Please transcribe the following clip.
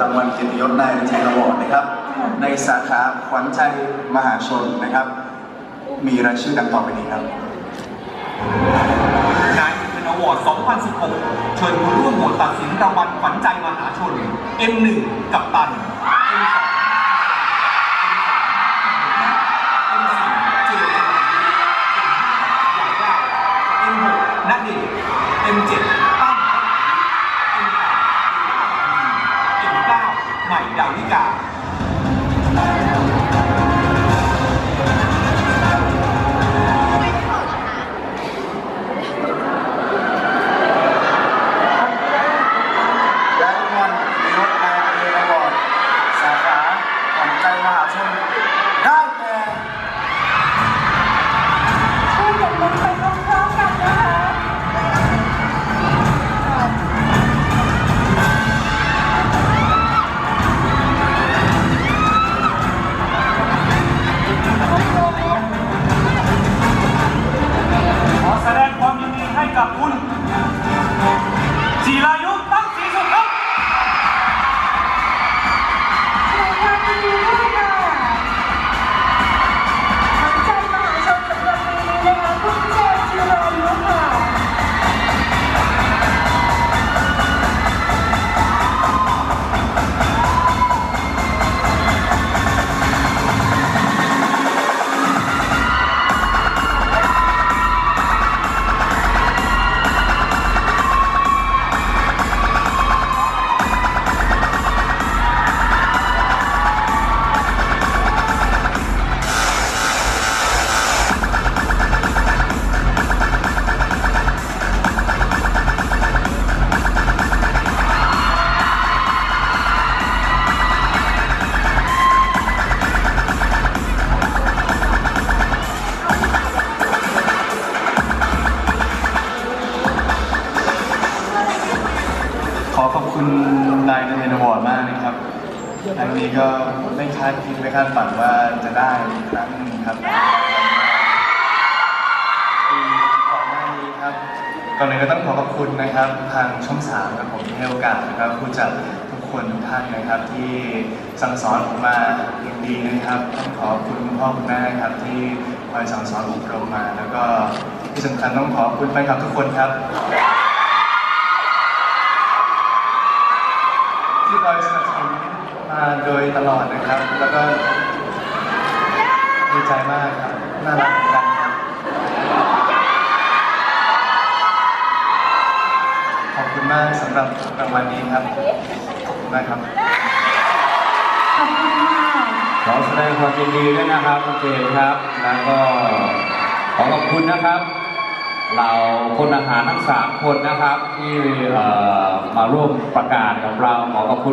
รางวัลเกียรติยศนายเทนอวอร์ดนะครับ ในสาขาขวัญใจมหาชนนะครับ มีรายชื่อดังต่อไปนี้ครับนายเป็นอวอร์ด 2016 เชิญผู้ร่วมโหวตตัดสินรางวัลขวัญใจมหาชน M1 กับตัน M2 M4 เจมส์ M5 ณเดชน์ M7 ใหม่ดาวิกาและรางวัลเกียรติยศนายเทนอวอร์ดสาขาขวัญใจมหาชน คุณนายเทนอวอร์ดมากนะครับครั้งนี้ก็ไม่คาดคิดไม่คาดฝันว่าจะได้ครั้งหนึงครับปีก่อนหน้านี้ครับก่อนอื่นก็ต้องขอขอบคุณนะครับ ทางช่องสามครับผมที่ให้โอกาสนะครับผู้จัดทุกคนทุกท่านนะครับ ที่สั่งสอนผมมาอย่างดีนะครับต้องขอบคุณคุณพ่อคุณแม่ครับ ที่คอยสั่งสอนอบรมมา แล้วก็ที่สำคัญต้องขอบคุณแฟนคลับทุกคนครับ ที่ค อยสนับสนุนมาโดยตลอดนะครับ แล้วก็ดีใจมากครับ น่ารักเหมือนกันครับขอบคุณมากสำหรับรางวัลนี้ครับขอบคุณมากครับ ขอบคุณค่ะขอแสดงความยินดีด้วยนะครับคุณเจมส์ครับ แล้วก็ขอขอบคุณนะครับเราพลทหารทั้งสามคนนะครับ ที่เอ่อมาร่วมประกาศกับเราขอขอบคุณ